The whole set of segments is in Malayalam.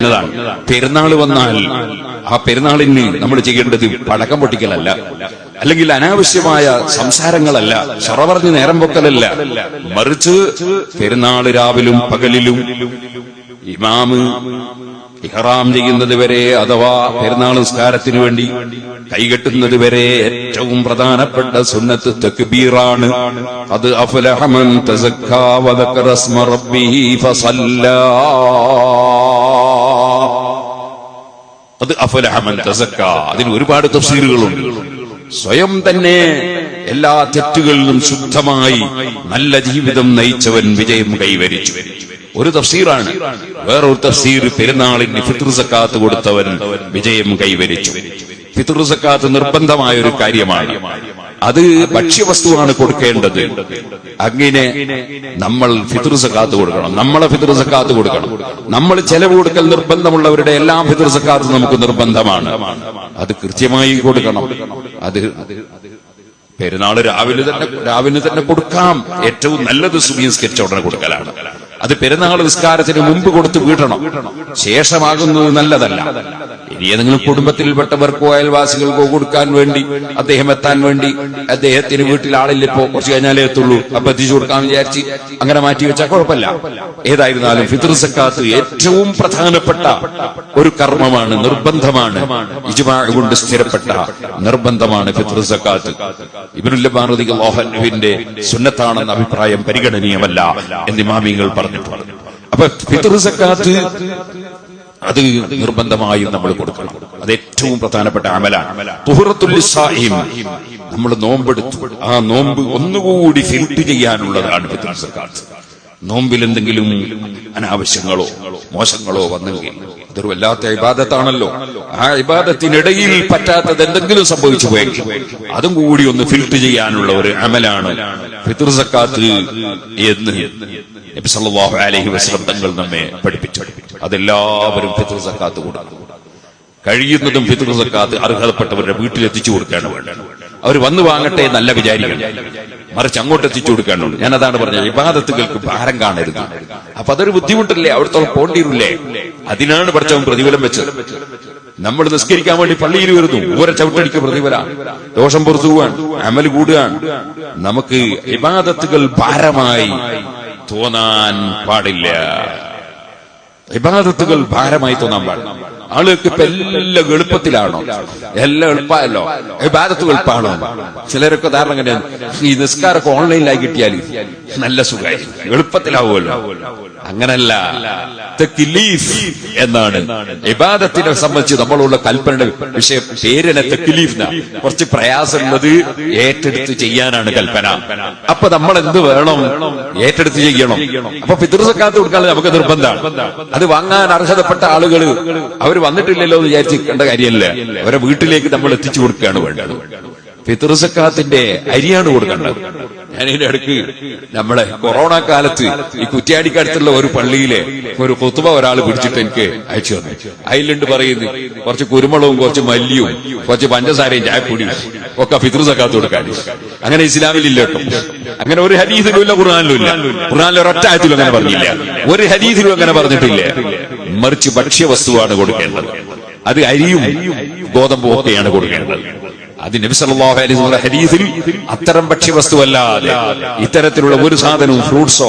എന്നതാണ്. പെരുന്നാൾ വന്നാൽ ആ പെരുന്നാളിന് നമ്മൾ ചെയ്യേണ്ടത് പടക്കം പൊട്ടിക്കലല്ല. അല്ലെങ്കിൽ അനാവശ്യമായ സംസാരങ്ങളല്ല ചൊറ പറഞ്ഞ് നേരം പൊക്കലല്ല. മറിച്ച് പെരുന്നാൾ രാവിലും പകലിലും ഇമാമ് ഇഹറാം ചെയ്യുന്നത് വരെ അഥവാ പെരുന്നാൾ നിസ്കാരത്തിന് വേണ്ടി കൈകെട്ടുന്നത് വരെ ഏറ്റവും പ്രധാനപ്പെട്ട സുന്നത്ത് തക്ബീറാണ്. അത് അഫലഹമൻ തസക്കാ ഫസല്ലാ. അത് അഫലഹമൻ തസക്ക. അതിന് ഒരുപാട് തഫ്സീറുകളുണ്ട് സ്വയം തന്നെ എല്ലാ തെറ്റുകളിലും ശുദ്ധമായി നല്ല ജീവിതം നയിച്ചവൻ വിജയം കൈവരിച്ചു. ഒരു തഫ്സീറാണ്. വേറൊരു തഫ്സീർ പെരുന്നാളിന് ഫിത്ർ സക്കാത്ത് കൊടുത്തവൻ വിജയം കൈവരിച്ചു. ഫിത്ർ സക്കാത്ത് നിർബന്ധമായ ഒരു കാര്യമാണ്. അത് ഭക്ഷ്യവസ്തുവാണ് കൊടുക്കേണ്ടത്. അങ്ങനെ നമ്മൾ ഫിത്ർ സക്കാത്ത് കൊടുക്കണം. നമ്മളെ ഫിത്ർ സക്കാത്ത് കൊടുക്കണം. നമ്മൾ ചെലവ് കൊടുക്കൽ നിർബന്ധമുള്ളവരുടെ എല്ലാ ഫിത്ർ സക്കാത്ത് നമുക്ക് നിർബന്ധമാണ്. അത് കൃത്യമായി കൊടുക്കണം. അത് പെരുന്നാൾ രാവിലെ തന്നെ രാവിലെ തന്നെ കൊടുക്കാം. ഏറ്റവും നല്ലത് സുബീൻ സ്കെച്ച് ഉടനെ കൊടുക്കലാണ്. അത് പെരുന്നാൾ നിസ്കാരത്തിന് മുമ്പ് കൊടുത്ത് വീട്ടണം. ശേഷമാകുന്നത് നല്ലതല്ല. ഏതെങ്കിലും കുടുംബത്തിൽപ്പെട്ടവർക്കോ അയൽവാസികൾക്കോ കൊടുക്കാൻ വേണ്ടി അദ്ദേഹം എത്താൻ വേണ്ടി അദ്ദേഹത്തിന് വീട്ടിൽ ആളില്ലിപ്പോ കുറച്ച് കഴിഞ്ഞാലേ എത്തുള്ളൂ. അപ്പൊ എത്തിച്ചു കൊടുക്കാൻ വിചാരിച്ച് അങ്ങനെ മാറ്റി വെച്ചാൽ കുഴപ്പമില്ല. ഏതായിരുന്നാലും ഫിത്ർ സക്കാത്ത് ഏറ്റവും പ്രധാനപ്പെട്ട ഒരു കർമ്മമാണ് നിർബന്ധമാണ്. കൊണ്ട് സ്ഥിരപ്പെട്ട നിർബന്ധമാണ് ഫിത്ർ സക്കാത്ത്. ഇബിനുല്ലബാറതി ലോഹനുവിന്റെ സുന്നത്താണെന്ന അഭിപ്രായം പരിഗണനീയമല്ല എന്ന് മാമിങ്ങൾ പറഞ്ഞിട്ടുണ്ട്. അപ്പൊ ഫിത്ർ സക്കാത്ത് അത് നിർബന്ധമായും നമ്മൾ കൊടുക്കണം. അത് ഏറ്റവും പ്രധാനപ്പെട്ട അമലാണ്. നമ്മൾ നോമ്പെടുത്തു. ആ നോമ്പ് ഒന്നുകൂടി ഫിൽട്ട് ചെയ്യാനുള്ളതാണ് നോമ്പിൽ എന്തെങ്കിലും അനാവശ്യങ്ങളോ മോശങ്ങളോ വന്നെങ്കിൽ അതൊരു വല്ലാത്ത ഇബാദത്താണല്ലോ. ആ ഇബാദത്തിനിടയിൽ പറ്റാത്തത് എന്തെങ്കിലും സംഭവിച്ചു പോയെങ്കിൽ അതും കൂടി ഒന്ന് ഫിൽട്ട് ചെയ്യാനുള്ള ഒരു അമലാണ് ഫിത്ർ സക്കാത്ത് എന്ന് നബി സല്ലല്ലാഹു അലൈഹി വസല്ലം തങ്ങൾ നമ്മെ പഠിപ്പിച്ചു. അതെല്ലാവരും ഫിത്ർ സക്കാത്ത് കൊടുക്കും കഴിയുന്നതും ഫിത്ർ സക്കാത്ത് അർഹതപ്പെട്ടവരുടെ വീട്ടിൽ എത്തിച്ചു കൊടുക്കുകയാണ് വേണ്ടത്. അവർ വന്നു വാങ്ങട്ടെ നല്ല വിചാരിക്കണം മറിച്ച് അങ്ങോട്ട് എത്തിച്ചു കൊടുക്കാനുണ്ട് ഞാൻ അതാണ് പറഞ്ഞത് വിവാദത്തുകൾക്ക് ഭാരം കാണരുത്. അപ്പൊ അതൊരു ബുദ്ധിമുട്ടല്ലേ? അവിടത്തോളം പോണ്ടിരില്ലേ അതിനാണ് പഠിച്ചവൻ പ്രതിഫലം വെച്ചത്. നമ്മൾ നിസ്കരിക്കാൻ വേണ്ടി പള്ളിയിൽ വരുന്നു ഓരോ ചവിട്ടടിക്ക് പ്രതിഫല. ദോഷം പുറത്തു പോവാൻ അമൽ കൂടുകയാണ്. നമുക്ക് വിവാദത്തുകൾ ഭാരമായി തോന്നാൻ പാടില്ല. ഇബാദത്തുകൾ ഭാരമായി തോന്നാൻ പാടില്ല. ആളുകൾക്ക് ഇപ്പൊ എല്ലാം എളുപ്പത്തിലാണോ? എല്ലാം എളുപ്പമല്ലോ ഇബാദത്തുകൾ എളുപ്പമാണോ? ചിലരൊക്കെ ധാരണ കണ്ടാൽ ഈ നിസ്കാരമൊക്കെ ഓൺലൈനിലായി കിട്ടിയാൽ നല്ല സുഖമായി. എളുപ്പത്തിലാവുമല്ലോ. അങ്ങനല്ല. തെക്കിലീഫ് എന്നാണ്. ഇബാദത്തിനെ സംബന്ധിച്ച് നമ്മളുള്ള കൽപ്പനയുടെ വിഷയം പേരിനെ തെക്കിലീഫ് കുറച്ച് പ്രയാസമുള്ളത് ഏറ്റെടുത്ത് ചെയ്യാനാണ് കൽപ്പന. അപ്പൊ നമ്മൾ എന്ത് വേണം? ഏറ്റെടുത്ത് ചെയ്യണം. അപ്പൊ പിതൃസക്കാത്ത് കൊടുക്കാൻ നമുക്ക് നിർബന്ധമാണ്. അത് വാങ്ങാൻ അർഹതപ്പെട്ട ആളുകൾ അവർ വന്നിട്ടില്ലല്ലോ എന്ന് വിചാരിച്ച് കണ്ട കാര്യമല്ല. അവരെ വീട്ടിലേക്ക് നമ്മൾ എത്തിച്ചു കൊടുക്കുകയാണ് വേണ്ടത്. പിതൃസക്കാത്തിന്റെ അരിയാണ് കൊടുക്കേണ്ടത്. ഞാൻ ഇതിന്റെ അടുക്ക് നമ്മളെ കൊറോണ കാലത്ത് ഈ കുറ്റ്യാടിക്കടുത്തുള്ള ഒരു പള്ളിയിലെ ഒരു കൊത്തുവ ഒരാൾ പിടിച്ചിട്ട് എനിക്ക് അയച്ചു തന്നു. അതിലുണ്ട് പറയുന്നു കുറച്ച് കുരുമുളകും കുറച്ച് മല്ലിയും കുറച്ച് പഞ്ചസാരയും ചായപ്പൊടിയും ഒക്കെ പിതൃസക്കാത്ത് കൊടുക്കാൻ. അങ്ങനെ ഇസ്ലാമിലില്ല കേട്ടോ. അങ്ങനെ ഒരു ഹരീതിലും ഇല്ല ഖുർആാനിലും ഇല്ല. ഖുർആാനിൽ ഒരൊറ്റ ആയത്തിലും അങ്ങനെ പറഞ്ഞില്ല. ഒരു ഹരീതിലും അങ്ങനെ പറഞ്ഞിട്ടില്ല. മറിച്ച് ഭക്ഷ്യവസ്തുവാണ് കൊടുക്കേണ്ടത്. അത് അരിയും ഗോതമ്പും ഒക്കെയാണ് കൊടുക്കേണ്ടത്. അത് നബി സല്ലല്ലാഹു അലൈഹി വസല്ലം അത്തരം ഭക്ഷ്യവസ്തുവല്ലാതെ ഇത്തരത്തിലുള്ള ഒരു സാധനവും ഫ്രൂട്ട്സോ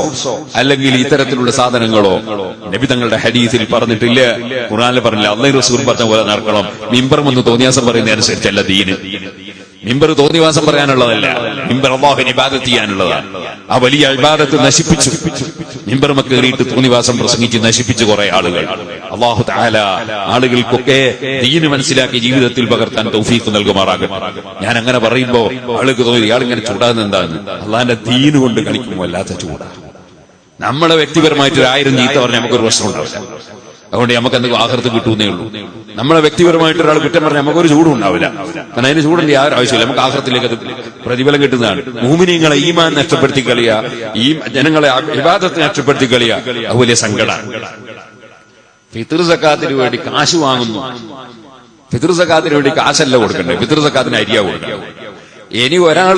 അല്ലെങ്കിൽ ഇത്തരത്തിലുള്ള സാധനങ്ങളോ നബി തങ്ങളുടെ ഹദീസിൽ പറഞ്ഞിട്ടില്ല. ഖുർആനിൽ പറഞ്ഞില്ല. അള്ളാഹു റസൂൽ പറഞ്ഞ പോലെ നടക്കണം. മിമ്പറും എന്ന് തോന്നിയാസം പറയുന്ന അനുസരിച്ചല്ല ദീന്. മിമ്പർ തോന്നിവാസം പറയാനുള്ളതല്ല. മിമ്പർ അള്ളാഹുവിന് ഇബാദത്ത് ചെയ്യാനുള്ളതാണ്. ആ വലിയ ഇബാദത്ത് നശിപ്പിച്ചു. മിമ്പർ കയറിയിട്ട് തോന്നിവാസം പ്രസംഗിച്ച് നശിപ്പിച്ചു കുറെ ആളുകൾ. അള്ളാഹു താല ആളുകൾക്കൊക്കെ ദീന് മനസ്സിലാക്കി ജീവിതത്തിൽ പകർത്താൻ തൗഫീഖ് നൽകുമാറാകും ഞാൻ അങ്ങനെ പറയുമ്പോ ആളുകൾക്ക് തോന്നി ഇയാൾ ഇങ്ങനെ ചൂടാകുന്ന എന്താണ് അള്ളാഹിന്റെ ദീന് കൊണ്ട് കളിക്കുമ്പോൾ അല്ലാത്ത ചൂടാ. നമ്മളെ വ്യക്തിപരമായിട്ട് ഒരു ആയിരം ചീത്ത പറഞ്ഞാൽ നമുക്കൊരു പ്രശ്നം ഉണ്ടാവില്ല അതുകൊണ്ട് നമുക്ക് എന്തെങ്കിലും ആഹൃത്ത് കിട്ടുന്നേ ഉള്ളൂ. നമ്മളെ വ്യക്തിപരമായിട്ട് ഒരാൾ കുറ്റം പറഞ്ഞാൽ നമുക്കൊരു ചൂടും ഉണ്ടാവില്ല. കാരണം അതിന് ചൂടിന്റെ യാതൊരു ആവശ്യമില്ല. നമുക്ക് ആഹൃത്തിലേക്ക് അത് പ്രതിഫലം കിട്ടുന്നതാണ്. മൂമിനിങ്ങളെ ഈമാൻ നഷ്ടപ്പെടുത്തി കളിയ ഈ ജനങ്ങളെ വിവാദത്തെ നഷ്ടപ്പെടുത്തി കളിയ അത് സങ്കട ഫിത്തർ സക്കാത്തിന് വേണ്ടി കാശ് വാങ്ങുന്നു. ഫിത്തർ സക്കാത്തിന് വേണ്ടി കാശല്ല കൊടുക്കണ്ടേ ഫിത്തർ സക്കാത്തിന് അരിയാ കൊടുക്കണം ഇനി ഒരാൾ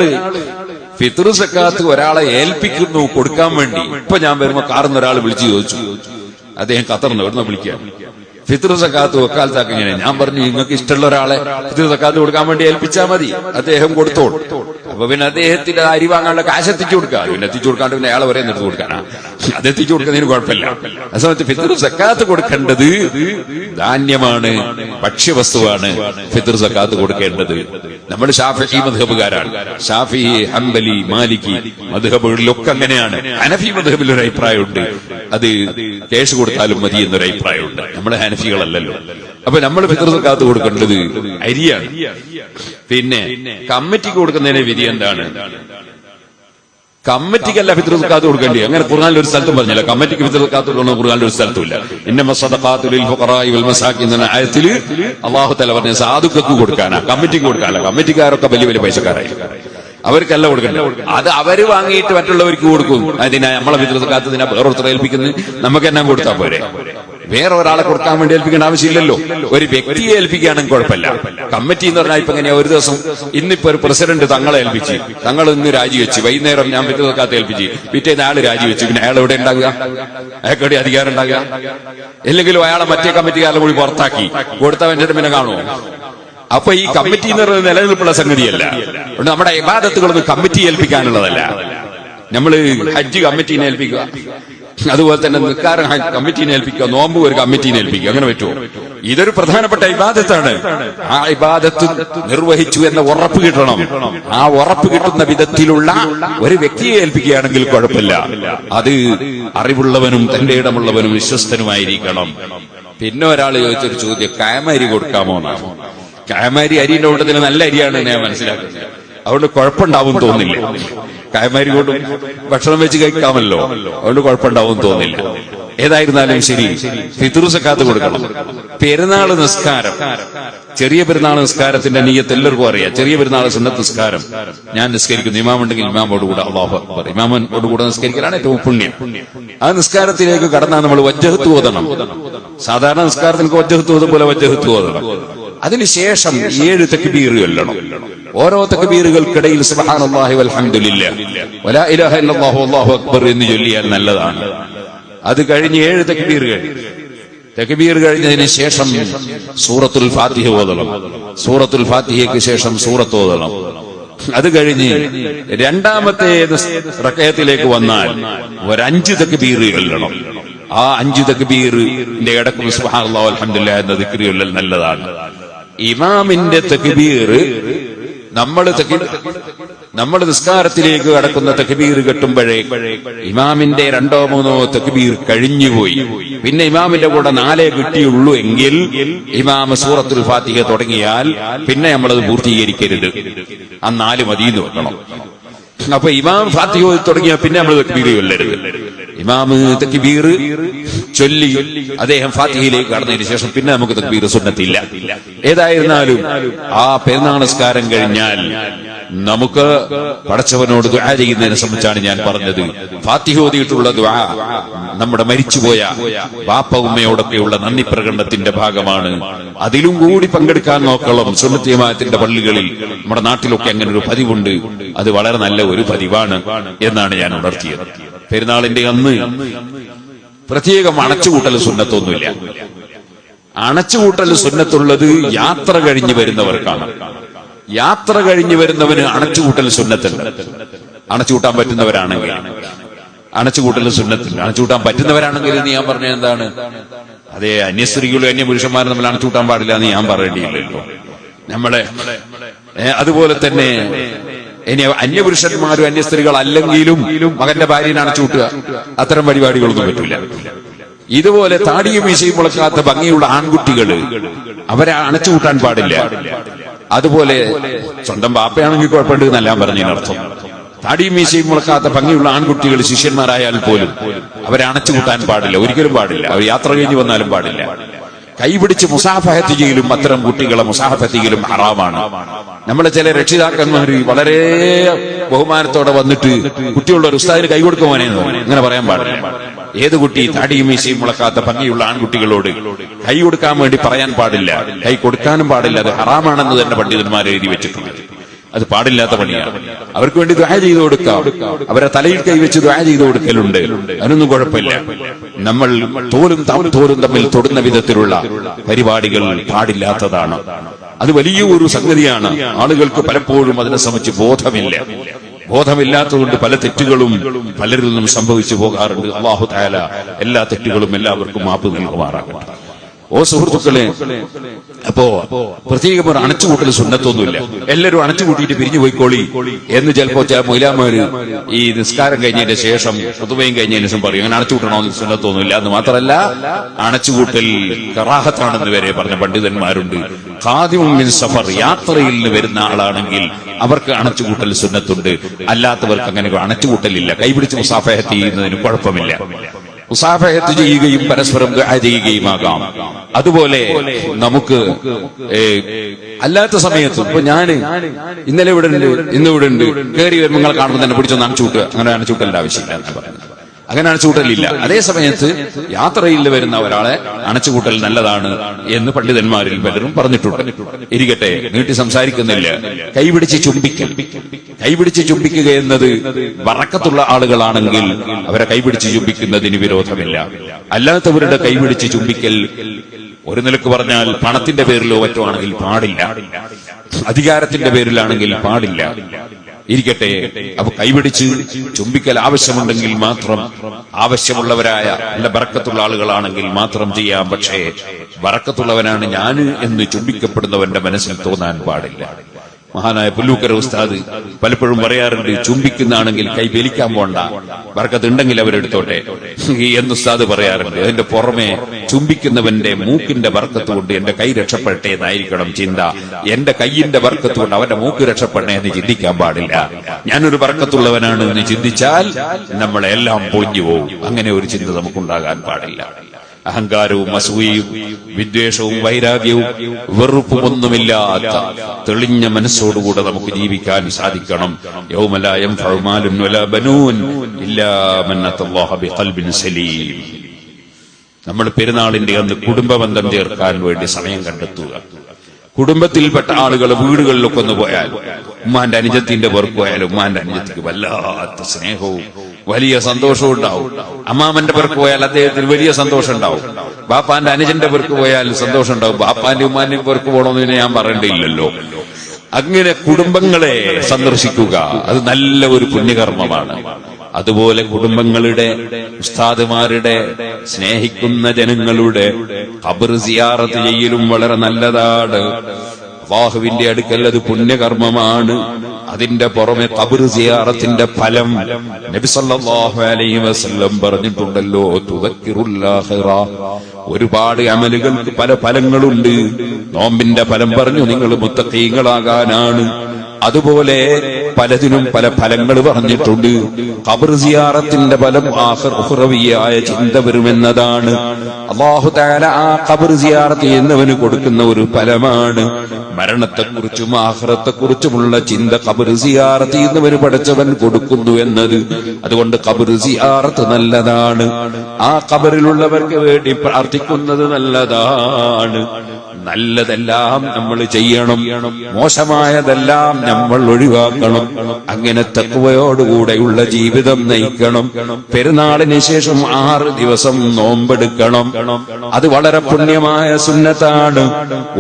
ഫിത്തർ സക്കാത്ത് ഒരാളെ ഏൽപ്പിക്കുന്നു കൊടുക്കാൻ വേണ്ടി. ഇപ്പൊ ഞാൻ വരുമ്പോ കാർന്ന് ഒരാൾ വിളിച്ചു ചോദിച്ചു. അദ്ദേഹം ഖത്തറിന്ന് എവിടുന്ന വിളിക്കുക? ഫിത്ർ സക്കാത്ത് വക്കാലത്താക്ക് ഇങ്ങനെ. ഞാൻ പറഞ്ഞു നിങ്ങൾക്ക് ഇഷ്ടമുള്ള ഒരാളെ ഫിത്ർ സക്കാത്ത് കൊടുക്കാൻ വേണ്ടി ഏൽപ്പിച്ചാൽ മതി. അദ്ദേഹം കൊടുത്തോളൂ. അപ്പൊ പിന്നെ അദ്ദേഹത്തിന്റെ അരി വാങ്ങാനുള്ള കാശ് എത്തിച്ചു കൊടുക്കാം പിന്നെ എത്തിച്ചു കൊടുക്കാണ്ട് പിന്നെ അയാളെ വരെ എടുത്ത് കൊടുക്കാനാ. അത് എത്തിച്ചു കൊടുക്കുന്നതിന് കുഴപ്പമില്ല. ആ സമയത്ത് ഫിത്തർ സക്കാത്ത് കൊടുക്കേണ്ടത് ധാന്യമാണ് ഭക്ഷ്യവസ്തുവാണ് ഫിത്തർ സക്കാത്ത് കൊടുക്കേണ്ടത്. നമ്മൾ ഷാഫി മധുഹബുകാരാണ് ഷാഫി ഹംബലി മാലിക്കി മധുഹബുകളിലൊക്കെ അങ്ങനെയാണ്. ഹനഫി മധുഹബിൽ ഒരു അഭിപ്രായമുണ്ട്. അത് കേസ് കൊടുത്താലും മതി എന്നൊരു അഭിപ്രായമുണ്ട് നമ്മൾ ഹനഫികളല്ലല്ലോ. അപ്പൊ നമ്മൾ ഫിത്തർ സക്കാത്ത് കൊടുക്കേണ്ടത് അരിയാണ്. പിന്നെ കമ്മിറ്റിക്ക് കൊടുക്കുന്നതിന് വിധി എന്താണ്? കമ്മിറ്റിക്കല്ല ഫിത്ർ സക്കാത്ത് കൊടുക്കേണ്ടി അങ്ങനെ ഖുർആനിൽ ഒരു സ്ഥലത്തും പറഞ്ഞില്ല. കമ്മിറ്റിക്ക് ഫിത്ർ സക്കാത്ത് കൊടുക്കണം ഖുർആനിൽ ഒരു സ്ഥലത്തുമില്ല. എന്ന ആയത്തിൽ അല്ലാഹു തആല പറഞ്ഞ സാധുക്കൾക്ക് കൊടുക്കാനാ. കമ്മിറ്റിക്ക് കൊടുക്കാനല്ല. കമ്മിറ്റിക്കാരൊക്കെ വലിയ വലിയ പൈസക്കാരായി. അവർക്കല്ല കൊടുക്കണ്ടേ അത് അവർ വാങ്ങിയിട്ട് മറ്റുള്ളവർക്ക് കൊടുക്കും. അതിനാ നമ്മളെ ഫിത്ർ സക്കാത്ത് ഇതിനാ വേറൊരുത്തരെ ഏൽപ്പിക്കുന്നത്. നമുക്ക് എന്നാ കൊടുത്താൽ പോരെ. വേറെ ഒരാളെ കൊടുക്കാൻ വേണ്ടി ഏൽപ്പിക്കേണ്ട ആവശ്യമില്ലല്ലോ. ഒരു വ്യക്തിയെ ഏൽപ്പിക്കുകയാണെങ്കിൽ കുഴപ്പമില്ല. കമ്മിറ്റി എന്ന് പറഞ്ഞാൽ ഇപ്പൊ എങ്ങനെയാ ഒരു ദിവസം ഇന്നിപ്പോ ഒരു പ്രസിഡന്റ് തങ്ങളെ ഏൽപ്പിച്ച് തങ്ങൾ ഇന്ന് രാജിവെച്ച് വൈകുന്നേരം ഞാൻ പിറ്റേ നോക്കാത്ത ഏൽപ്പിച്ച് പിറ്റേന്ന് അയാൾ രാജിവെച്ച് പിന്നെ അയാൾ എവിടെ ഉണ്ടാകുക? അയാൾക്കെവിടെ അധികാരം ഉണ്ടാകുക? ഇല്ലെങ്കിലും അയാളെ മറ്റേ കമ്മിറ്റിക്കാരെ കൂടി പുറത്താക്കി കൊടുത്തവന്റെ പിന്നെ കാണുമോ? അപ്പൊ ഈ കമ്മിറ്റി എന്ന് പറയുന്നത് നിലനിൽപ്പുള്ള സംഗതിയല്ല. നമ്മുടെ ഇബാദത്തുകളൊന്നും കമ്മിറ്റി ഏൽപ്പിക്കാനുള്ളതല്ല. നമ്മൾ ഹജ്ജ് കമ്മിറ്റീനെ ഏൽപ്പിക്കുക. അതുപോലെ തന്നെ നിൽക്കാറ് കമ്മിറ്റിനെ ഏൽപ്പിക്കുക നോമ്പ് ഒരു കമ്മിറ്റിനെ ഏൽപ്പിക്കുക അങ്ങനെ പറ്റുമോ? ഇതൊരു പ്രധാനപ്പെട്ട ഇബാദത്താണ്. ആ ഇബാദത്ത് നിർവഹിച്ചു എന്ന ഉറപ്പ് കിട്ടണം. ആ ഉറപ്പ് കിട്ടുന്ന വിധത്തിലുള്ള ഒരു വ്യക്തിയെ ഏൽപ്പിക്കുകയാണെങ്കിൽ കുഴപ്പമില്ല. അത് അറിവുള്ളവനും തന്റെ ഇടമുള്ളവനും വിശ്വസ്തനുമായിരിക്കണം. പിന്നെ ഒരാൾ ചോദിച്ചൊരു ചോദ്യം കാമരി കൊടുക്കാമോ എന്നാണ്. അരിന്റെ അരിയുടെ കൂട്ടത്തിന് നല്ല അരിയാണ് ഞാൻ മനസ്സിലാക്കുന്നത്. അതുകൊണ്ട് കുഴപ്പമുണ്ടാവും തോന്നില്ല. കായമാരി കൊണ്ടും ഭക്ഷണം വെച്ച് കഴിക്കാമല്ലോ. അതുകൊണ്ട് കുഴപ്പമുണ്ടാവും തോന്നില്ല. ഏതായിരുന്നാലും ശരി ഫിത്തുർ സക്കാത്ത് കൊടുക്കണം. പെരുന്നാൾ നിസ്കാരം. ചെറിയ പെരുന്നാൾ നിസ്കാരത്തിന്റെ നീയത്ത് എല്ലാവർക്കും അറിയാം. ചെറിയ പെരുന്നാൾ സുന്നത്ത് നിസ്കാരം. ഞാൻ നിസ്കരിക്കുന്നു. ഇമാമുണ്ടെങ്കിൽ ഇമാമോട് കൂടെ അള്ളാഹു ഇമാമനോട് കൂടെ നിസ്കരിക്കലാണ് ഏറ്റവും പുണ്യം. ആ നിസ്കാരത്തിലേക്ക് കടന്നാൽ നമ്മൾ വജ്ജഹത്ത് ഓതണം. സാധാരണ നിസ്കാരത്തിനൊക്കെ വജ്ജഹത്ത് ഓതും പോലെ വജ്ജഹത്ത് ഓതണം. അതിനുശേഷം ഏഴ് തക്ബീർ ചൊല്ലണം. ഓരോ തക്ബീറുകൾക്കിടയിൽ സുബ്ഹാനല്ലാഹി വൽഹംദുലില്ലാ. വലാ ഇലാഹ ഇല്ലല്ലാഹു അല്ലാഹു അക്ബർ എന്ന് ചൊല്ലിയാൽ നല്ലതാണ്. അത് കഴിഞ്ഞ് ഏഴ് തക്ബീറുകൾ. തക്ബീർ കഴിഞ്ഞതിന് ശേഷം സൂറത്തുൽ ഫാത്തിഹ ഓതണം. സൂറത്തുൽ ഫാത്തിഹയ്ക്ക് ശേഷം സൂറത്ത് ഓതണം. അത് കഴിഞ്ഞ് രണ്ടാമത്തെ റക്കയത്തിലേക്ക് വന്നാൽ ഒരഞ്ച് തക്ബീർ ചൊല്ലണം ആ അഞ്ച് തക്ബീറിന്റെ ഇടക്കും അലഹമില്ല എന്ന ദിക്ർ ചൊല്ലൽ നല്ലതാണ്. ഇമാമിന്റെ തക്ബീർ നമ്മൾ നമ്മൾ നിസ്കാരത്തിലേക്ക് കടക്കുന്ന തെക്കുബീർ കെട്ടുമ്പോഴേ ഇമാമിന്റെ രണ്ടോ മൂന്നോ തെക്കുബീർ കഴിഞ്ഞുപോയി. പിന്നെ ഇമാമിന്റെ കൂടെ നാലേ കിട്ടിയുള്ളൂ എങ്കിൽ ഇമാം സൂറത്തുൽ ഫാത്തിഹ തുടങ്ങിയാൽ പിന്നെ നമ്മളത് പൂർത്തീകരിക്കരുത്. ആ നാല് മതി എന്ന് വെക്കണം. അപ്പൊ ഇമാം ഫാത്തിഹ തുടങ്ങിയാൽ പിന്നെ നമ്മൾ തെക്കുബീർ കൊല്ലരുത്. ഇമാമ് തക്ബീർ ചൊല്ലി അദ്ദേഹം ഫാത്തിഹയിലേക്ക് കടന്നതിന് ശേഷം പിന്നെ നമുക്ക് തക്ബീർ സുന്നത്തില്ല. ഏതായിരുന്നാലും ആ പെരുന്നാൾ നമസ്കാരം കഴിഞ്ഞാൽ നമുക്ക് പടച്ചവനോട് ദുആ ചെയ്യുന്നതിനെ സംബന്ധിച്ചാണ് ഞാൻ പറഞ്ഞത്. ഫാത്തിഹ ഓതിയിട്ടുള്ള ദുആ നമ്മുടെ മരിച്ചുപോയ വാപ്പ ഉമ്മയോടൊക്കെയുള്ള നന്ദി പ്രകടനത്തിന്റെ ഭാഗമാണ്. അതിലും കൂടി പങ്കെടുക്കാൻ നോക്കണം. സുന്നത്തിയമായത്തിന്റെ പള്ളികളിൽ നമ്മുടെ നാട്ടിലൊക്കെ അങ്ങനെ ഒരു പതിവുണ്ട്. അത് വളരെ നല്ല ഒരു പതിവാണ് എന്നാണ് ഞാൻ ഉണർത്തിയത്. പെരുന്നാളിന്റെ അന്ന് പ്രത്യേകം അണച്ചുകൂട്ടൽ സുന്നത്തൊന്നുമില്ല. അണച്ചുകൂട്ടൽ സുന്നത്തുള്ളത് യാത്ര കഴിഞ്ഞു വരുന്നവർക്കാണ്. യാത്ര കഴിഞ്ഞു വരുന്നവന് അണച്ചുകൂട്ടൽ സുന്നത്തുണ്ട്. അണച്ചുകൂട്ടാൻ പറ്റുന്നവരാണെങ്കിൽ. അണച്ചുകൂട്ടൽ സുന്നത്തുണ്ട്. അണച്ചുകൂട്ടാൻ പറ്റുന്നവരാണെങ്കിൽ ഞാൻ പറഞ്ഞ എന്താണ്? അതെ അന്യസ്ത്രീകളും അന്യ പുരുഷന്മാരും തമ്മിൽ അണച്ചുകൂട്ടാൻ പാടില്ല എന്ന് ഞാൻ പറയേണ്ടിയില്ലല്ലോ. നമ്മളെ അതുപോലെ തന്നെ ഇനി അന്യപുരുഷന്മാരും അന്യ സ്ത്രീകൾ അല്ലെങ്കിലും മകന്റെ ഭാര്യനെ അണച്ചുകൂട്ടുക അത്തരം പരിപാടികളൊന്നും പറ്റില്ല ഇതുപോലെ താടിയും മീശയും മുളക്കാത്ത ഭംഗിയുള്ള ആൺകുട്ടികൾ അവരെ അണച്ചുകൂട്ടാൻ പാടില്ല. അതുപോലെ സ്വന്തം ബാപ്പയാണെങ്കിൽ കുഴപ്പമുണ്ട് എന്നെല്ലാം പറഞ്ഞതിനർത്ഥം താടിയും മീശയും മുളക്കാത്ത ഭംഗിയുള്ള ആൺകുട്ടികൾ ശിഷ്യന്മാരായാൽ പോലും അവരെ അണച്ചുകൂട്ടാൻ പാടില്ല. ഒരിക്കലും പാടില്ല. അവർ യാത്ര കഴിഞ്ഞ് വന്നാലും പാടില്ല. കൈപിടിച്ച് മുസാഫഹത്ത് ചെയ്യലും അത്തരം കുട്ടികളെ ചെയ്യലും ഹറാമാണ്. നമ്മളെ ചില രക്ഷിതാക്കന്മാർ വളരെ ബഹുമാനത്തോടെ വന്നിട്ട് കുട്ടിയുള്ള ഒരു ഉസ്താദിന് കൈ കൊടുക്കുവാനേ ഇങ്ങനെ പറയാൻ പാടില്ല. ഏത് കുട്ടി താടിയും മീശയും മുളക്കാത്ത ഭംഗിയുള്ള ആൺകുട്ടികളോട് കൈ കൊടുക്കാൻ വേണ്ടി പറയാൻ പാടില്ല. കൈ കൊടുക്കാനും പാടില്ല. അത് ഹറാമാണെന്ന് തന്നെ പണ്ഡിതന്മാർ എഴുതി വെച്ചിട്ടുണ്ട്. അത് പാടില്ലാത്ത പണിയാണ് അവർക്ക് വേണ്ടി ദ്വാര ചെയ്തു കൊടുക്കാം. അവരെ തലയിൽ കൈവച്ച് ദ്വാര ചെയ്തു കൊടുക്കലുണ്ട്. അതിനൊന്നും കുഴപ്പമില്ല. നമ്മൾ തോലും തോലും തമ്മിൽ തൊടുന്ന വിധത്തിലുള്ള പരിപാടികൾ പാടില്ലാത്തതാണ്. അത് വലിയ ഒരു സംഗതിയാണ്. ആളുകൾക്ക് പലപ്പോഴും അതിനെ സംബന്ധിച്ച് ബോധമില്ല. ബോധമില്ലാത്തതുകൊണ്ട് പല തെറ്റുകളും പലരിൽ നിന്നും സംഭവിച്ചു പോകാറുണ്ട്. അള്ളാഹു താല എല്ലാ തെറ്റുകളും എല്ലാവർക്കും മാപ്പ് നൽകുമാറാകട്ടെ. ഓ സുഹൃത്തുക്കളെ അപ്പോ പ്രത്യേകം ഒരു അണച്ചുകൂട്ടൽ സുന്നത്തൊന്നുമില്ല. എല്ലാവരും അണച്ചുകൂട്ടിയിട്ട് പിരിഞ്ഞു പോയിക്കോളി എന്ന് ചിലപ്പോ ചില മൊയിലാമാര് ഈ നിസ്കാരം കഴിഞ്ഞതിന്റെ ശേഷം പുതുമയും കഴിഞ്ഞതിന് ശേഷം പറയും. അങ്ങനെ അണച്ചുകൂട്ടണമെന്ന് സുന്നത്തൊന്നുമില്ല. എന്ന് മാത്രല്ല അണച്ചുകൂട്ടൽ കറാഹത്താണെന്ന് വരെ പറഞ്ഞ പണ്ഡിതന്മാരുണ്ട്. ഖാദിമുൻ മിൻ സഫർ യാത്രയിൽ നിന്ന് വരുന്ന ആളാണെങ്കിൽ അവർക്ക് അണച്ചുകൂട്ടൽ സുന്നത്തുണ്ട്. അല്ലാത്തവർക്ക് അങ്ങനെ അണച്ചുകൂട്ടലില്ല. കൈപിടിച്ച് മുസാഫഹത്ത് ചെയ്യുന്നതിന് കുഴപ്പമില്ല. മുസാഫഹത്ത് ചെയ്യുകയും പരസ്പരം ദുആ ചെയ്യുകയുമാകാം അതുപോലെ നമുക്ക് അല്ലാത്ത സമയത്ത് ഇപ്പൊ ഞാൻ ഇന്നലെ ഇവിടെ ഉണ്ട് ഇന്ന് ഇവിടെ ഉണ്ട്. കയറി വരുമ്പോൾ കാണുമ്പോൾ തന്നെ പിടിച്ചൊന്നാണ് ചൂട്ടുക അങ്ങനെ ചൂട്ടലിന്റെ ആവശ്യമില്ല എന്ന് പറയുന്നത്. അങ്ങനെ അണച്ചുകൂട്ടലില്ല അതേ സമയത്ത് യാത്രയിൽ വരുന്ന ഒരാളെ അണച്ചുകൂട്ടൽ നല്ലതാണ് എന്ന് പണ്ഡിതന്മാരിൽ പലരും പറഞ്ഞിട്ടുണ്ട്. ഇരിക്കട്ടെ നീട്ടി സംസാരിക്കുന്നില്ല. കൈപിടിച്ച് ചുംബിക്ക. കൈപിടിച്ച് ചുംബിക്കുക എന്നത് വറക്കത്തുള്ള ആളുകളാണെങ്കിൽ അവരെ കൈപിടിച്ച് ചുംബിക്കുന്നതിന് വിരോധമില്ല. അല്ലാത്തവരുടെ കൈപിടിച്ച് ചുംബിക്കൽ ഒരു നിലയ്ക്ക് പറഞ്ഞാൽ പണത്തിന്റെ പേരിലോ മറ്റോ ആണെങ്കിൽ പാടില്ല. അധികാരത്തിന്റെ പേരിലാണെങ്കിൽ പാടില്ല. ഇരിക്കട്ടെ. അപ്പൊ കൈപിടിച്ച് ചുംബിക്കൽ ആവശ്യമുണ്ടെങ്കിൽ മാത്രം ആവശ്യമുള്ളവരായ നല്ല ബറക്കത്തുള്ള ആളുകളാണെങ്കിൽ മാത്രം ചെയ്യാം. പക്ഷേ ബറക്കത്തുള്ളവനാണ് ഞാൻ എന്ന് ചുംബിക്കപ്പെടുന്നവന്റെ മനസ്സിൽ തോന്നാൻ പാടില്ല. മഹാനായ പുല്ലൂക്കര ഉസ്താദ് പലപ്പോഴും പറയാറുണ്ട് ചുംബിക്കുന്നാണെങ്കിൽ കൈ വലിക്കാൻ പോണ്ട. ബർക്കത്തുണ്ടെങ്കിൽ അവരെടുത്തോട്ടെ എന്ന് ഉസ്താദ് പറയാറുണ്ട്. അതിന്റെ പുറമെ ചുംബിക്കുന്നവന്റെ മൂക്കിന്റെ ബർക്കത്ത് കൊണ്ട് എന്റെ കൈ രക്ഷപ്പെടട്ടെ എന്നായിരിക്കണം ചിന്ത. എന്റെ കൈയിന്റെ ബർക്കത്ത് കൊണ്ട് അവന്റെ മൂക്ക് രക്ഷപ്പെടണേ എന്ന് ചിന്തിക്കാൻ പാടില്ല. ഞാനൊരു ബർക്കത്തുള്ളവനാണ് എന്ന് ചിന്തിച്ചാൽ നമ്മളെല്ലാം പൊഞ്ഞു പോകും അങ്ങനെ ഒരു ചിന്ത നമുക്കുണ്ടാകാൻ പാടില്ല. അഹങ്കാരവും അസൂയയും വിദ്വേഷവും വൈരാഗ്യവും വെറുപ്പുമൊന്നുമില്ലാത്ത തെളിഞ്ഞ മനസ്സോടുകൂടെ നമുക്ക് ജീവിക്കാൻ സാധിക്കണം. സലീം. നമ്മൾ പെരുന്നാളിന്റെ അന്ന് കുടുംബബന്ധം ചേർക്കാൻ വേണ്ടി സമയം കണ്ടെത്തുക. കുടുംബത്തിൽപ്പെട്ട ആളുകൾ വീടുകളിലൊക്കെ ഒന്ന് പോയാൽ ഉമ്മാന്റെ അനുജത്തിന്റെ പേർക്ക് പോയാൽ ഉമ്മാന്റെ അനുജത്തിക്ക് വല്ലാത്ത സ്നേഹവും വലിയ സന്തോഷവും ഉണ്ടാവും. അമ്മാമന്റെ പേർക്ക് പോയാൽ അദ്ദേഹത്തിന് വലിയ സന്തോഷം ഉണ്ടാവും. ബാപ്പാന്റെ അനുജന്റെ പേർക്ക് പോയാൽ സന്തോഷം ഉണ്ടാവും. ബാപ്പാന്റെ ഉമ്മാന്റെ പേർക്ക് പോകണമെന്ന് പിന്നെ ഞാൻ പറയേണ്ടിയില്ലല്ലോ അങ്ങനെ കുടുംബങ്ങളെ സന്ദർശിക്കുക അത് നല്ല ഒരു പുണ്യകർമ്മമാണ്. അതുപോലെ കുടുംബങ്ങളുടെ ഉസ്താദുമാരുടെ സ്നേഹിക്കുന്ന ജനങ്ങളുടെ ഖബർ സിയാറത്ത് ചെയ്യലും വളരെ നല്ലതാണ്. അള്ളാഹുവിന്റെ അടുക്കൽ അത് പുണ്യകർമ്മമാണ്. അതിന്റെ പുറമെ കബർ ഫലം നബി സല്ലല്ലാഹു അലൈഹി വസല്ലം പറഞ്ഞിട്ടുണ്ടല്ലോ ഒരുപാട് അമലുകൾക്ക് പല ഫലങ്ങളുണ്ട്. നോമ്പിന്റെ ഫലം പറഞ്ഞു നിങ്ങൾ മുത്തഖീങ്ങളാകാനാണ്. അതുപോലെ പലതിനും പല ഫലങ്ങൾ പറഞ്ഞിട്ടുണ്ട്. ഖബർ സിയാറത്തിന്റെ ഫലം ആഹ്റവിയായ ചിന്ത വരുമെന്നതാണ്. അള്ളാഹു തആല ആ ഖബർ സിയാറത്ത് ചെയ്യുന്നവന് കൊടുക്കുന്ന ഒരു ഫലമാണ്. മരണത്തെക്കുറിച്ചും ആഹ്റത്തെക്കുറിച്ചുമുള്ള ചിന്ത ഖബർ സിയാറത്ത് എന്നവന് പഠിച്ചവൻ കൊടുക്കുന്നു എന്നത്. അതുകൊണ്ട് ഖബർ സിയാറത്ത് നല്ലതാണ്. ആ ഖബറിലുള്ളവർക്ക് വേണ്ടി പ്രാർത്ഥിക്കുന്നത് നല്ലതാണ്. നല്ലതെല്ലാം നമ്മൾ ചെയ്യണം മോശമായതെല്ലാം നമ്മൾ ഒഴിവാക്കണം അങ്ങനെ തക്കുവയോടുകൂടെയുള്ള ജീവിതം നയിക്കണം പെരുന്നാളിന് ശേഷം ആറ് ദിവസം നോമ്പെടുക്കണം. അത് വളരെ പുണ്യമായ സുന്നത്താണ്.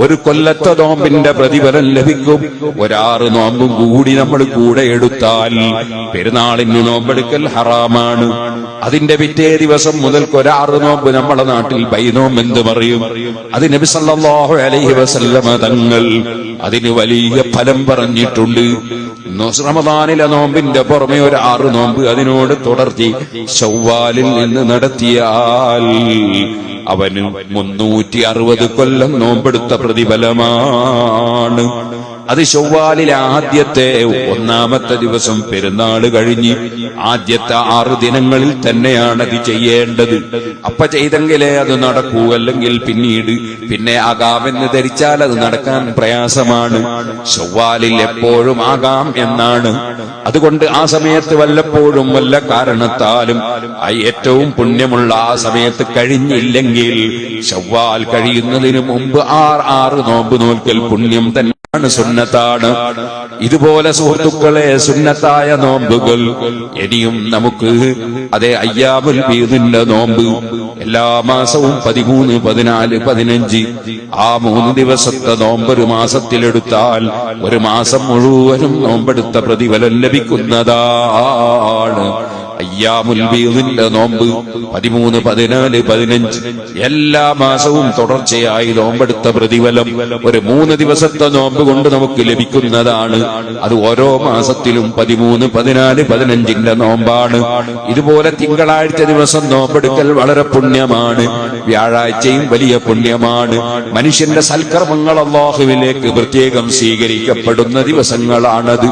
ഒരു കൊല്ലത്തെ നോമ്പിന്റെ പ്രതിഫലം ലഭിക്കും. ഒരാറ് നോമ്പും കൂടി നമ്മൾ കൂടെ എടുത്താൽ പെരുന്നാളിന് നോമ്പെടുക്കൽ ഹറാമാണ്. അതിന്റെ പിറ്റേ ദിവസം മുതൽക്കൊരാറ് നോമ്പ് നമ്മളെ നാട്ടിൽ ബൈനോം എന്ന് പറയും. അത് നബി സല്ലല്ലാഹു അലൈഹി വസല്ലമ തങ്ങൾ അതിന് വലിയ ഫലം പറഞ്ഞിട്ടുണ്ട്. റമദാനിലെ നോമ്പിന്റെ പുറമെ ഒരു ആറ് നോമ്പ് അതിനോട് തുടർത്തി ചൊവ്വാലിൽ നിന്ന് നടത്തിയാൽ അവന് മുന്നൂറ്റി അറുപത് കൊല്ലം നോമ്പെടുത്ത പ്രതിഫലമാണ്. അത് ചൊവ്വാലിൽ ആദ്യത്തെ ഒന്നാമത്തെ ദിവസം പെരുന്നാൾ കഴിഞ്ഞ് ആദ്യത്തെ ആറ് ദിനങ്ങളിൽ തന്നെയാണ് അത് ചെയ്യേണ്ടത്. അപ്പ ചെയ്തെങ്കിലേ അത് നടക്കൂ അല്ലെങ്കിൽ പിന്നീട് പിന്നെ ആകാമെന്ന് ധരിച്ചാൽ അത് നടക്കാൻ പ്രയാസമാണ്. ചൊവ്വാലിൽ എപ്പോഴും ആകാം എന്നാണ്. അതുകൊണ്ട് ആ സമയത്ത് വല്ലപ്പോഴും വല്ല കാരണത്താലും ഏറ്റവും പുണ്യമുള്ള ആ സമയത്ത് കഴിഞ്ഞില്ലെങ്കിൽ ചൊവ്വാൽ കഴിയുന്നതിന് മുമ്പ് ആറ് ആറ് നോമ്പ് നോൽക്കൽ പുണ്യം തന്നെ ആണ് സുന്നത്താണ്. ഇതുപോലെ സുഹൃത്തുക്കളെ സുന്നത്തായ നോമ്പുകൾ. ഇനിയും നമുക്ക് അതെ അയ്യാമുൽ ബീദിന്റെ നോമ്പ് എല്ലാ മാസവും പതിമൂന്ന് പതിനാല് പതിനഞ്ച്. ആ മൂന്ന് ദിവസത്തെ നോമ്പ് ഒരു മാസത്തിലെടുത്താൽ ഒരു മാസം മുഴുവനും നോമ്പെടുത്ത പ്രതിഫലം ലഭിക്കുന്നതാണ്. അയ്യാമുൽ ബീദിന്റെ നോമ്പ് പതിമൂന്ന് പതിനാല് പതിനഞ്ച് എല്ലാ മാസവും തുടർച്ചയായി നോമ്പെടുത്ത പ്രതിഫലം ഒരു മൂന്ന് ദിവസത്തെ നോമ്പ് കൊണ്ട് നമുക്ക് ലഭിക്കുന്നതാണ്. അത് ഓരോ മാസത്തിലും പതിമൂന്ന് പതിനാല് പതിനഞ്ചിന്റെ നോമ്പാണ്. ഇതുപോലെ തിങ്കളാഴ്ച ദിവസം നോമ്പെടുക്കൽ വളരെ പുണ്യമാണ്. വ്യാഴാഴ്ചയും വലിയ പുണ്യമാണ്. മനുഷ്യന്റെ സൽക്കർമ്മങ്ങൾ അള്ളാഹുവിലേക്ക് പ്രത്യേകം സ്വീകരിക്കപ്പെടുന്ന ദിവസങ്ങളാണത്.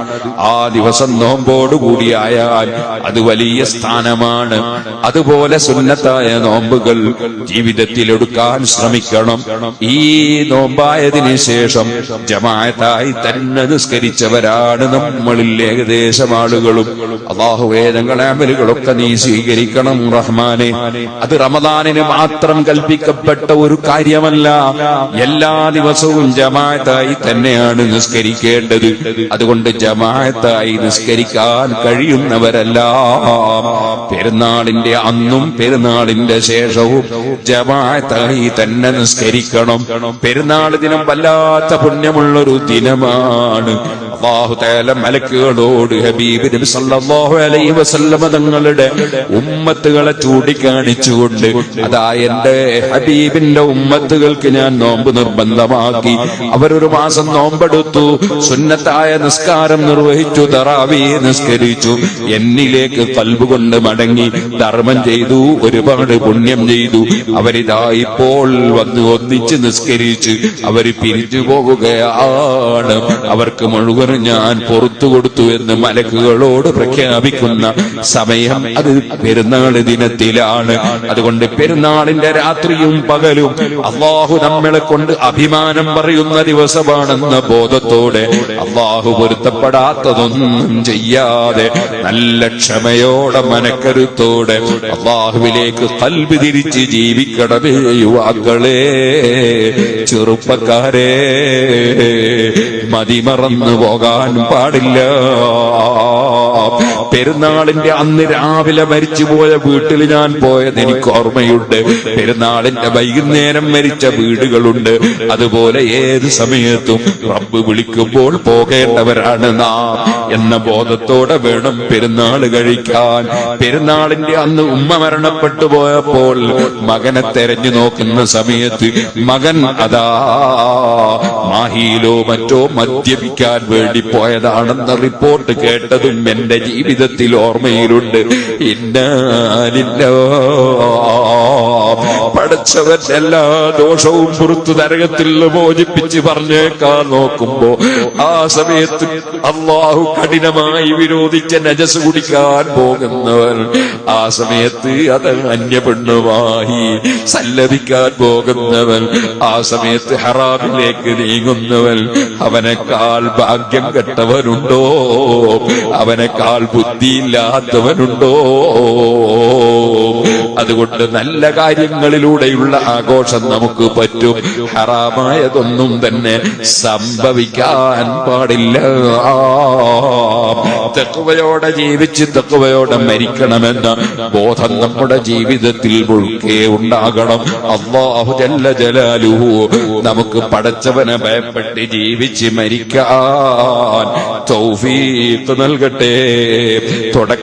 ആ ദിവസം നോമ്പോടുകൂടിയായാൽ അത് വലിയ സ്ഥാനമാണ്. അതുപോലെ സുന്നത്തായ നോമ്പുകൾ ജീവിതത്തിൽ എടുക്കാൻ ശ്രമിക്കണം. ഈ നോമ്പായതിന് ശേഷം ജമായത്തായി തന്നെ നിസ്കരിച്ചവരാണ് നമ്മളിൽ ഏകദേശം ആളുകളും. അള്ളാഹു വേദങ്ങളെ അമലുകളൊക്കെ നീ സ്വീകരിക്കണം റഹ്മാനെ. അത് റമദാനിന് മാത്രം കൽപ്പിക്കപ്പെട്ട ഒരു കാര്യമല്ല. എല്ലാ ദിവസവും ജമായത്തായി തന്നെയാണ് നിസ്കരിക്കേണ്ടത്. അതുകൊണ്ട് ജമായത്തായി നിസ്കരിക്കാൻ കഴിയുന്നവരെല്ലാം. പെരുന്നാളിന്റെ അന്നും പെരുന്നാളിന്റെ ശേഷവും ജമാഅത്തായി തന്നെ നിസ്കരിക്കണം. പെരുന്നാൾ ദിനം വല്ലാത്ത പുണ്യമുള്ളൊരു ദിനമാണ്. അള്ളാഹു തആല മലക്കുകളോട് ഹബീബ് നബി സല്ലല്ലാഹു അലൈഹി വസല്ലമ തങ്ങളുടെ ഉമ്മത്തുകളെ ചൂണ്ടിക്കാണിച്ചുകൊണ്ട് അതാ എന്റെ ഹബീബിന്റെ ഉമ്മത്തുകൾക്ക് ഞാൻ നോമ്പ് നിർബന്ധമാക്കി. അവരൊരു മാസം നോമ്പെടുത്തു സുന്നത്തായ നിസ്കാരം നിർവഹിച്ചു തറാവി നിസ്കരിച്ചു. എന്നിലേക്ക് കൽബ് കൊണ്ട് മടങ്ങി ധർമ്മം ചെയ്തു ഒരുപാട് പുണ്യം ചെയ്തു. അവരിതാ ഇപ്പോൾ വന്ന് ഒന്നിച്ച് നിസ്കരിച്ച് അവർ പിരിഞ്ഞു പോകുകയാണ് അവർക്ക് മുഴുവൻ ഞാൻ പുറത്തു കൊടുത്തു എന്ന് മലക്കുകളോട് പ്രഖ്യാപിക്കുന്ന സമയം അത് പെരുന്നാൾ ദിനത്തിലാണ്. അതുകൊണ്ട് പെരുന്നാളിന്റെ രാത്രിയും പകലും അള്ളാഹു നമ്മളെ കൊണ്ട് അഭിമാനം പറയുന്ന ദിവസമാണെന്ന ബോധത്തോടെ അള്ളാഹു പൊരുത്തപ്പെടാത്തതൊന്നും ചെയ്യാതെ നല്ല ക്ഷമയോടെ മനക്കരുത്തോടെ അള്ളാഹുവിലേക്ക് കൽബി തിരിച്ച് ജീവിക്കണമേ യുവാക്കളെ ചെറുപ്പക്കാരെ. മതിമറന്നു പോകാൻ പാടില്ല. പെരുന്നാളിന്റെ അന്ന് രാവിലെ മരിച്ചുപോയ വീട്ടിൽ ഞാൻ പോയത് എനിക്ക് ഓർമ്മയുണ്ട്. പെരുന്നാളിന്റെ വൈകുന്നേരം മരിച്ച വീടുകളുണ്ട്. അതുപോലെ ഏത് സമയത്തും റബ്ബ് വിളിക്കുമ്പോൾ പോകേണ്ടവരാണ് നാം എന്ന ബോധത്തോടെ വേണം പെരുന്നാൾ കഴിക്കാൻ. പെരുന്നാളിന്റെ അന്ന് ഉമ്മ മരണപ്പെട്ടു പോയപ്പോൾ മകനെ തെരഞ്ഞു നോക്കുന്ന സമയത്ത് മകൻ അതാ മാഹിയിലോ മറ്റോ മദ്യപിക്കാൻ വേണ്ടി പോയതാണെന്ന റിപ്പോർട്ട് കേട്ടതും എന്റെ ജീവിതത്തിൽ ഓർമ്മയിലുണ്ട്. ഇന്നാലില്ല പഠിച്ചവൻ എല്ലാ ദോഷവും പുറത്തു നരകത്തിൽ മോചിപ്പിച്ച് പറഞ്ഞേക്കാൻ നോക്കുമ്പോ ആ സമയത്ത് അള്ളാഹു കഠിനമായി വിരോധിച്ച നജസ് കുടിക്കാൻ പോകുന്നവൻ ആ സമയത്ത് അത് അന്യപെണ്ണുമായി സല്ലപിക്കാൻ പോകുന്നവൻ ആ സമയത്ത് ഹറാമിലേക്ക് നീങ്ങുന്നവൻ അവനേക്കാൾ ഭാഗ്യം കെട്ടവനുണ്ടോ? അവനേക്കാൾ ബുദ്ധിയില്ലാത്തവനുണ്ടോ? അതുകൊണ്ട് നല്ല കാര്യങ്ങളിലൂടെയുള്ള ആഘോഷം നമുക്ക് പറ്റും. ഹറാമായതൊന്നും തന്നെ സംഭവിക്കാൻ പാടില്ല. തെക്കുവയോടെ ജീവിച്ച് തെക്കുവയോടെ മരിക്കണമെന്ന ബോധം നമ്മുടെ ജീവിതത്തിൽ മുഴുക്കെ ഉണ്ടാകണം. അള്ളാഹു ജല്ല ജലാലുഹു നമുക്ക് പടച്ചവനെ ഭയപ്പെട്ട് ജീവിച്ച് മരിക്കാൻ തൗഫീഖ് നൽകട്ടെ.